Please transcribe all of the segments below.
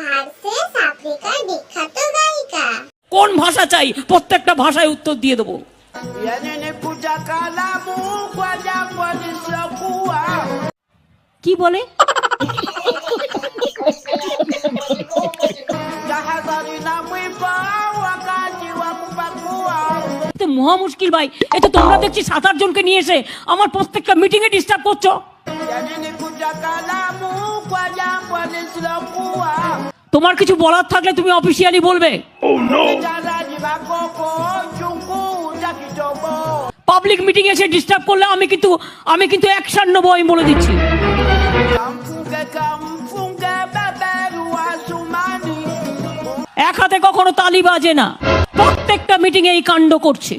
Versus আফ্রিকার বিখ্যাত গায়িকা কোন ভাষা চাই? প্রত্যেকটা ভাষায় উত্তর দিয়ে দেবো। কি বলে? মহা মুশকিল ভাই। এ তো তোমরা দেখছি সাত আট জনকে নিয়ে এসে আমার প্রত্যেকটা মিটিং এ ডিস্টার্ব করছ। তোমার কিছু বলার থাকলে তুমি অফিসিয়ালি বলবে। পাবলিক মিটিং এসে ডিস্টার্ব করলে আমি কিন্তু আমি কিন্তু অ্যাকশন নেব আমি বলে দিচ্ছি। এক হাতে কখনো তালি বাজে না। প্রত্যেকটা মিটিং এই কাণ্ড করছে।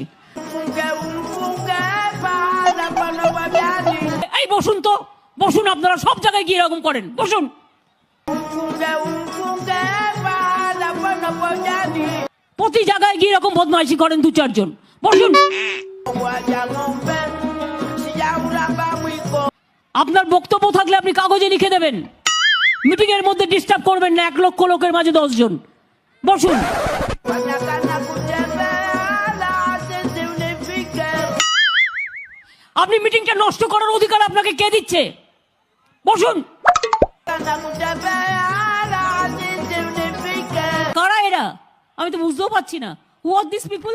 এই বসুন তো বসুন আপনারা সব জায়গায় gিয়ে এরকম করেন। বসুন। প্রতি জায়গায় গিয়ে এরকম বদমাইশি করেন দু চারজন। বসুন। আপনার বক্তব্য থাকলে আপনি কাগজে লিখে দেবেন। মিটিং এর মধ্যে ডিস্টার্ব করবেন না, এক লক্ষ লোকের মাঝে দশজন। বসুন। আপনি মিটিংটা নষ্ট করার অধিকার আপনাকে কে দিচ্ছে? বসুন। আমি তো বুঝতেও পারছি না হু আর দিস পিপল